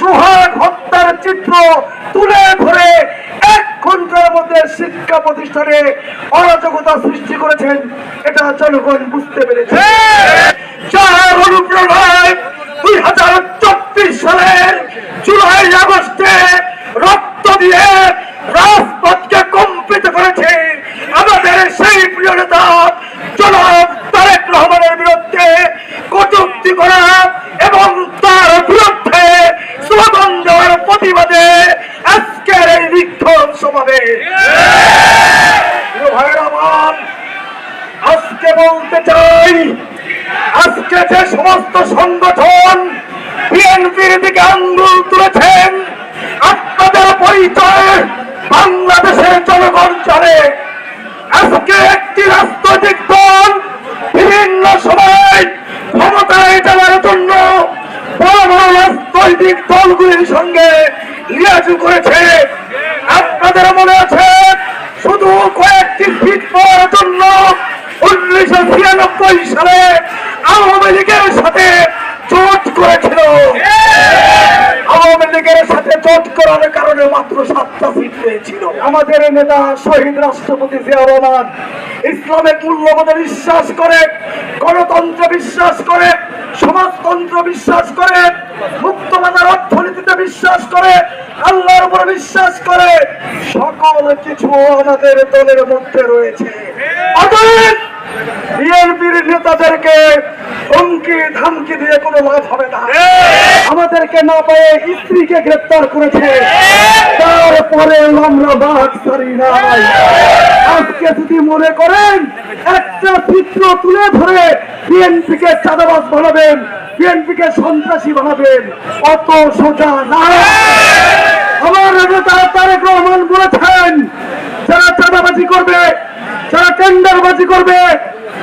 সোহাগ হত্যার চিত্র তুলে ধরে এক ঘণ্টার মধ্যে শিক্ষা প্রতিষ্ঠানে অরাজকতা সৃষ্টি করেছেন। এটা জনগণ বুঝতে পেরেছে। যার অনুপ্রেরণায় দুই হাজার চব্বিশ সালের জুলাই আগস্টে রক্ত দিয়ে রাজপথকে কম্পিত করেছে আমাদের সেই প্রিয় নেতা জনাব তারেক রহমানের বিরুদ্ধে কটূক্তি করা এবং তার বিরুদ্ধে স্লোগান দেওয়ার প্রতিবাদে আজকের এই বিক্ষোভ সমাবেশ প্রিয় ভাইয়েরা আমার, আজকে বলতে চাই, আজকে যে সমস্ত সংগঠন বিএনপির দিকে আঙ্গুল তুলেছেন, আপনাদের পরিচয় বাংলাদেশের জনগণ জানে। আজকে একটি রাজনৈতিক দল বিভিন্ন সময় ক্ষমতায় যাওয়ার জন্য বড় বড় রাজনৈতিক দলগুলির সঙ্গে লিয়াজু করেছে আপনাদের মনে আছে শুধু জন্য উনিশশো ছিয়ানব্বই সালে আওয়ামী লীগের সাথে জোট করেছিল। আওয়ামী লীগের সাথে জোট করার কারণে মাত্র সাতটা সিট পেয়েছিল। আমাদের নেতা শহীদ রাষ্ট্রপতি রহমান ইসলামিক মূল্যবোধে বিশ্বাস করে, গণতন্ত্রে বিশ্বাস করে, সমাজতন্ত্র বিশ্বাস করে মুক্তবাজার অর্থনীতিতে বিশ্বাস করে, আল্লাহর উপরে বিশ্বাস করে, সকল কিছু আমাদের দলের মধ্যে রয়েছে। নেতাদেরকে হুমকি, ধামকি দিয়ে কোনো লাভ হবে না। আমাদেরকে না স্ত্রীকে গ্রেপ্তার করেছে। তারপরে আমরা বাদ নাই। আজকে যদি মনে করেন, একটা চিত্র তুলে ধরে বিএনপি কে চাঁদাবাজ বানাবেন। বিএনপি কে সন্ত্রাসী বানাবেন। অত সোজা না আমার নেতা তারেক রহমান বলেছেন, যারা চাঁদাবাজি করবে, যারা টেন্ডারবাজি করবে,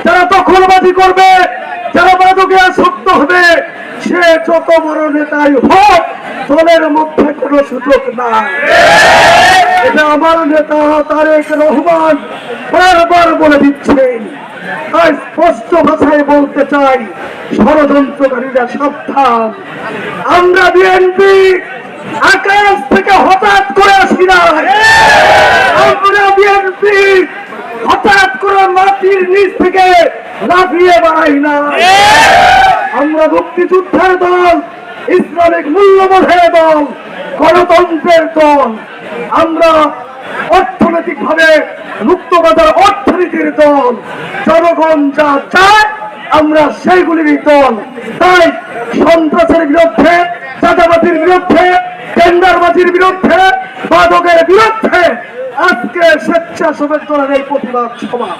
যারা দখলবাজি করবে, যারা মাদকে আসক্ত হবে, সে যত বড় নেতাই হোক, দলের মধ্যে কোনো সুযোগ নাই। এটা আমার নেতা তারেক রহমান বারবার বলে দিচ্ছেন তাই স্পষ্ট ভাষায় বলতে চাই ষড়যন্ত্রকারীরা সাবধান। আমরা বিএনপি আকাশ থেকে হঠাৎ করে আসি না। আমরা বিএনপি হঠাৎ করে মাটির নিচ থেকে লাফিয়ে বাড়াই না। আমরা মুক্তিযুদ্ধের দল, ইসলামিক মূল্যবোধের দল, গণতন্ত্রের দল। আমরা অর্থনৈতিক ভাবে মুক্তবাজার অর্থনীতির দল। জনগণ যা চায় আমরা সেইগুলির দল তাই সন্ত্রাসের বিরুদ্ধে চাঁদাবাজির বিরুদ্ধে টেন্ডারবাজির বিরুদ্ধে, বাদকের বিরুদ্ধে আজকে স্বেচ্ছাসেবক দলের এই প্রতিবাদ সভা।